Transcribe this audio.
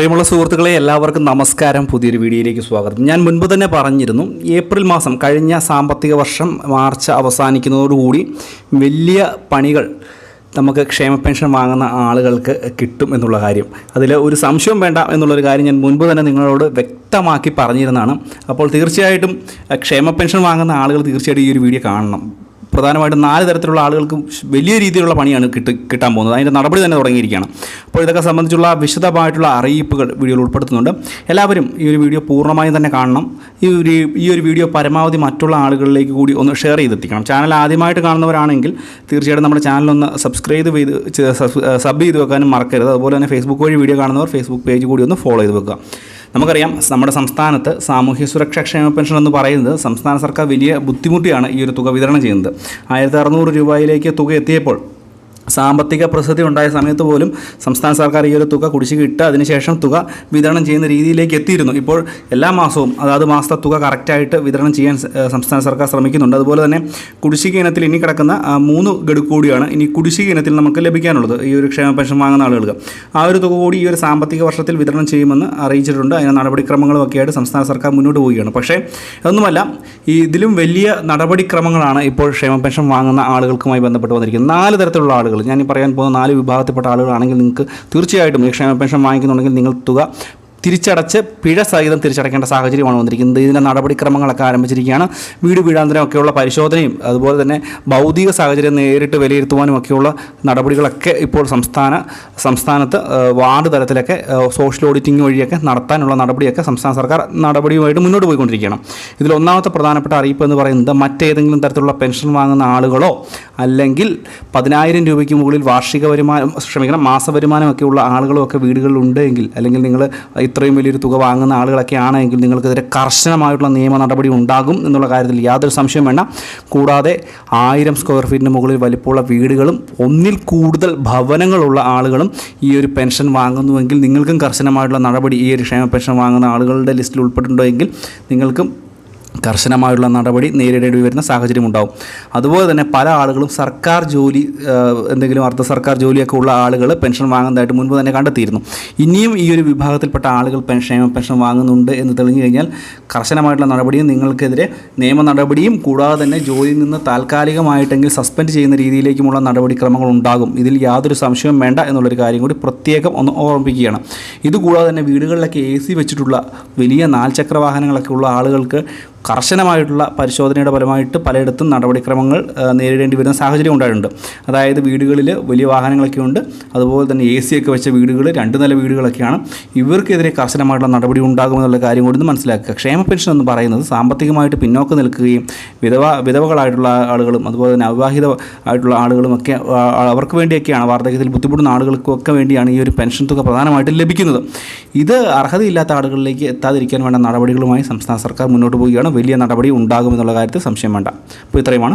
പ്രിയമുള്ള സുഹൃത്തുക്കളെ എല്ലാവർക്കും നമസ്കാരം. പുതിയൊരു വീഡിയോയിലേക്ക് സ്വാഗതം. ഞാൻ മുൻപ് തന്നെ പറഞ്ഞിരുന്നു ഏപ്രിൽ മാസം കഴിഞ്ഞ സാമ്പത്തിക വർഷം മാർച്ച് അവസാനിക്കുന്നതോടുകൂടി വലിയ പണികൾ നമുക്ക് ക്ഷേമ പെൻഷൻ വാങ്ങുന്ന ആളുകൾക്ക് കിട്ടും എന്നുള്ള കാര്യം. അതിൽ ഒരു സംശയം വേണ്ട എന്നുള്ളൊരു കാര്യം ഞാൻ മുൻപ് തന്നെ നിങ്ങളോട് വ്യക്തമാക്കി പറഞ്ഞിരുന്നതാണ്. അപ്പോൾ തീർച്ചയായിട്ടും ക്ഷേമ പെൻഷൻ വാങ്ങുന്ന ആളുകൾ തീർച്ചയായിട്ടും ഈ ഒരു വീഡിയോ കാണണം. പ്രധാനമായിട്ടും നാല് തരത്തിലുള്ള ആളുകൾക്ക് വലിയ രീതിയിലുള്ള പണിയാണ് കിട്ടി കിട്ടാൻ പോകുന്നത്. അതിന്റെ നടപടി തന്നെ തുടങ്ങിയിരിക്കുകയാണ്. അപ്പോൾ ഇതൊക്കെ സംബന്ധിച്ചുള്ള വിശദമായിട്ടുള്ള അറിയിപ്പുകൾ വീഡിയോയിൽ ഉൾപ്പെടുത്തുന്നുണ്ട്. എല്ലാവരും ഈ ഒരു വീഡിയോ പൂർണമായും തന്നെ കാണണം. ഈ ഒരു ഈ ഒരു വീഡിയോ പരമാവധി മറ്റുള്ള ആളുകളിലേക്ക് കൂടി ഒന്ന് ഷെയർ ചെയ്തെത്തിക്കണം. ചാനൽ ആദ്യമായിട്ട് കാണുന്നവരാണെങ്കിൽ തീർച്ചയായിട്ടും നമ്മുടെ ചാനലൊന്ന് സബ്സ്ക്രൈബ് ചെയ്ത് സബ് ചെയ്ത് വെക്കാനും മറക്കരുത്. അതുപോലെ തന്നെ ഫേസ്ബുക്ക് വഴി വീഡിയോ കാണുന്നവർ ഫേസ്ബുക്ക് പേജ് കൂടി ഒന്ന് ഫോളോ ചെയ്ത് വെക്കുക. നമുക്കറിയാം നമ്മുടെ സംസ്ഥാനത്ത് സാമൂഹ്യ സുരക്ഷാ ക്ഷേമ പെൻഷൻ എന്ന് പറയുന്നത് സംസ്ഥാന സർക്കാർ വലിയ ബുദ്ധിമുട്ടിയാണ് ഈ ഒരു തുക വിതരണം ചെയ്യുന്നത്. ആയിരത്തി അറുന്നൂറ് രൂപയിലേക്ക് തുക എത്തിയപ്പോൾ സാമ്പത്തിക പ്രതിസന്ധി ഉണ്ടായ സമയത്ത് പോലും സംസ്ഥാന സർക്കാർ ഈ ഒരു തുക കുടിശ്ശിക ഇട്ട് അതിനുശേഷം തുക വിതരണം ചെയ്യുന്ന രീതിയിലേക്ക് എത്തിയിരുന്നു. ഇപ്പോൾ എല്ലാ മാസവും അതാത് മാസത്തെ തുക കറക്റ്റായിട്ട് വിതരണം ചെയ്യാൻ സംസ്ഥാന സർക്കാർ ശ്രമിക്കുന്നുണ്ട്. അതുപോലെ തന്നെ കുടിശ്ശിക ഇനത്തിൽ ഇനി കിടക്കുന്ന മൂന്ന് ഗഡു കൂടിയാണ് ഇനി കുടിശ്ശിക ഇനത്തിൽ നമുക്ക് ലഭിക്കാനുള്ളത് ഈ ഒരു ക്ഷേമ പെൻഷൻ വാങ്ങുന്ന ആളുകൾക്ക്. ആ ഒരു തുക കൂടി ഈ ഒരു സാമ്പത്തിക വർഷത്തിൽ വിതരണം ചെയ്യുമെന്ന് അറിയിച്ചിട്ടുണ്ട്. അതിന് നടപടിക്രമങ്ങളും ഒക്കെ ആയിട്ട് സംസ്ഥാന സർക്കാർ മുന്നോട്ട് പോവുകയാണ്. പക്ഷേ ഒന്നുമല്ല ഈ ഇതിലും വലിയ നടപടിക്രമങ്ങളാണ് ഇപ്പോൾ ക്ഷേമ പെൻഷൻ വാങ്ങുന്ന ആളുകൾക്കുമായി ബന്ധപ്പെട്ട് വന്നിരിക്കുന്നത്. നാല് തരത്തിലുള്ള ആളുകൾ ഞാൻ ഈ പറയാൻ പോകുന്ന നാല് വിഭാഗത്തിൽപ്പെട്ട ആളുകളാണെങ്കിൽ നിങ്ങൾക്ക് തീർച്ചയായിട്ടും ഈ ക്ഷേമ പെൻഷൻ വാങ്ങിക്കുന്നുണ്ടെങ്കിൽ നിങ്ങൾ തുക തിരിച്ചടച്ച് പിഴ സഹിതം തിരിച്ചടക്കേണ്ട സാഹചര്യമാണ് വന്നിരിക്കുന്നത്. ഇതിന്റെ നടപടിക്രമങ്ങളൊക്കെ ആരംഭിച്ചിരിക്കുകയാണ്. വീട് വീടാന്തരമൊക്കെയുള്ള പരിശോധനയും അതുപോലെ തന്നെ ഭൗതിക സാഹചര്യം നേരിട്ട് വിലയിരുത്തുവാനും ഒക്കെയുള്ള നടപടികളൊക്കെ ഇപ്പോൾ സംസ്ഥാന സംസ്ഥാനത്ത് വാർഡ് തലത്തിലൊക്കെ സോഷ്യൽ ഓഡിറ്റിംഗ് വഴിയൊക്കെ നടത്താനുള്ള നടപടിയൊക്കെ സംസ്ഥാന സർക്കാർ നടപടിയുമായിട്ട് മുന്നോട്ട് പോയിക്കൊണ്ടിരിക്കുകയാണ്. ഇതിൽ ഒന്നാമത്തെ പ്രധാനപ്പെട്ട അറിയിപ്പ് എന്ന് പറയുന്നത് മറ്റേതെങ്കിലും തരത്തിലുള്ള പെൻഷൻ വാങ്ങുന്ന ആളുകളോ അല്ലെങ്കിൽ പതിനായിരം രൂപയ്ക്ക് മുകളിൽ വാർഷിക വരുമാനം ക്ഷമിക്കണം മാസ ഉള്ള ആളുകളോ ഒക്കെ വീടുകളിലുണ്ടെങ്കിൽ അല്ലെങ്കിൽ നിങ്ങൾ ഇത്രയും വലിയൊരു തുക വാങ്ങുന്ന ആളുകളൊക്കെ ആണെങ്കിൽ നിങ്ങൾക്കെതിരെ കർശനമായിട്ടുള്ള നിയമ നടപടി ഉണ്ടാകും എന്നുള്ള കാര്യത്തിൽ യാതൊരു സംശയം വേണ്ട. കൂടാതെ ആയിരം സ്ക്വയർ ഫീറ്റിന് മുകളിൽ വലിപ്പമുള്ള വീടുകളും ഒന്നിൽ കൂടുതൽ ഭവനങ്ങളുള്ള ആളുകളും ഈ ഒരു പെൻഷൻ വാങ്ങുന്നുവെങ്കിൽ നിങ്ങൾക്കും കർശനമായിട്ടുള്ള നടപടി ഈ ഒരു ക്ഷേമ പെൻഷൻ വാങ്ങുന്ന ആളുകളുടെ ലിസ്റ്റിൽ ഉൾപ്പെട്ടിട്ടുണ്ടോ എങ്കിൽ നിങ്ങൾക്കും കർശനമായുള്ള നടപടി നേരിടേണ്ടി വരുന്ന സാഹചര്യം ഉണ്ടാവും അതുപോലെ തന്നെ പല ആളുകളും സർക്കാർ ജോലി എന്തെങ്കിലും അർദ്ധ സർക്കാർ ജോലിയൊക്കെ ഉള്ള ആളുകൾ പെൻഷൻ വാങ്ങുന്നതായിട്ട് മുൻപ് തന്നെ കണ്ടെത്തിയിരുന്നു. ഇനിയും ഈ ഒരു വിഭാഗത്തിൽപ്പെട്ട ആളുകൾ പെൻഷൻ പെൻഷൻ വാങ്ങുന്നുണ്ട് എന്ന് തെളിഞ്ഞു കഴിഞ്ഞാൽ കർശനമായിട്ടുള്ള നടപടിയും നിങ്ങൾക്കെതിരെ നിയമ നടപടിയും കൂടാതെ തന്നെ ജോലിയിൽ നിന്ന് താൽക്കാലികമായിട്ടെങ്കിൽ സസ്പെൻഡ് ചെയ്യുന്ന രീതിയിലേക്കുമുള്ള നടപടിക്രമങ്ങൾ ഉണ്ടാകും. ഇതിൽ യാതൊരു സംശയവും വേണ്ട എന്നുള്ളൊരു കാര്യം കൂടി പ്രത്യേകം ഒന്ന് ഓർമ്മിപ്പിക്കുകയാണ്. ഇതുകൂടാതെ തന്നെ വീടുകളിലൊക്കെ എ സി വെച്ചിട്ടുള്ള വലിയ നാൽചക്ര വാഹനങ്ങളൊക്കെ ഉള്ള ആളുകൾക്ക് കർശനമായിട്ടുള്ള പരിശോധനയുടെ ഫലമായിട്ട് പലയിടത്തും നടപടിക്രമങ്ങൾ നേരിടേണ്ടി വരുന്ന സാഹചര്യം ഉണ്ടായിട്ടുണ്ട്. അതായത് വീടുകളിൽ വലിയ വാഹനങ്ങളൊക്കെ ഉണ്ട്. അതുപോലെ തന്നെ എ സി ഒക്കെ വെച്ച വീടുകൾ രണ്ട് നില വീടുകളൊക്കെയാണ്. ഇവർക്കെതിരെ കർശനമായിട്ടുള്ള നടപടി ഉണ്ടാകുമെന്നുള്ള കാര്യം കൂടി മനസ്സിലാക്കുക. ക്ഷേമ പെൻഷൻ എന്ന് പറയുന്നത് സാമ്പത്തികമായിട്ട് പിന്നോക്കം നിൽക്കുകയും വിധവ വിധവകളായിട്ടുള്ള ആളുകളും അതുപോലെ തന്നെ അവിവാഹിത ആയിട്ടുള്ള ആളുകളുമൊക്കെ അവർക്ക് വേണ്ടിയൊക്കെയാണ് വാർദ്ധക്യത്തിൽ ബുദ്ധിമുട്ടുന്ന ആളുകൾക്കൊക്കെ വേണ്ടിയാണ് ഈ ഒരു പെൻഷൻ തുക പ്രധാനമായിട്ടും ലഭിക്കുന്നത്. ഇത് അർഹതയില്ലാത്ത ആളുകളിലേക്ക് എത്താതിരിക്കാൻ വേണ്ട നടപടികളുമായി സംസ്ഥാന സർക്കാർ മുന്നോട്ട് പോവുകയാണ്. വലിയ നടപടി ഉണ്ടാകുമെന്നുള്ള കാര്യത്തിൽ സംശയം വേണ്ട. അപ്പോൾ ഇത്രയുമാണ്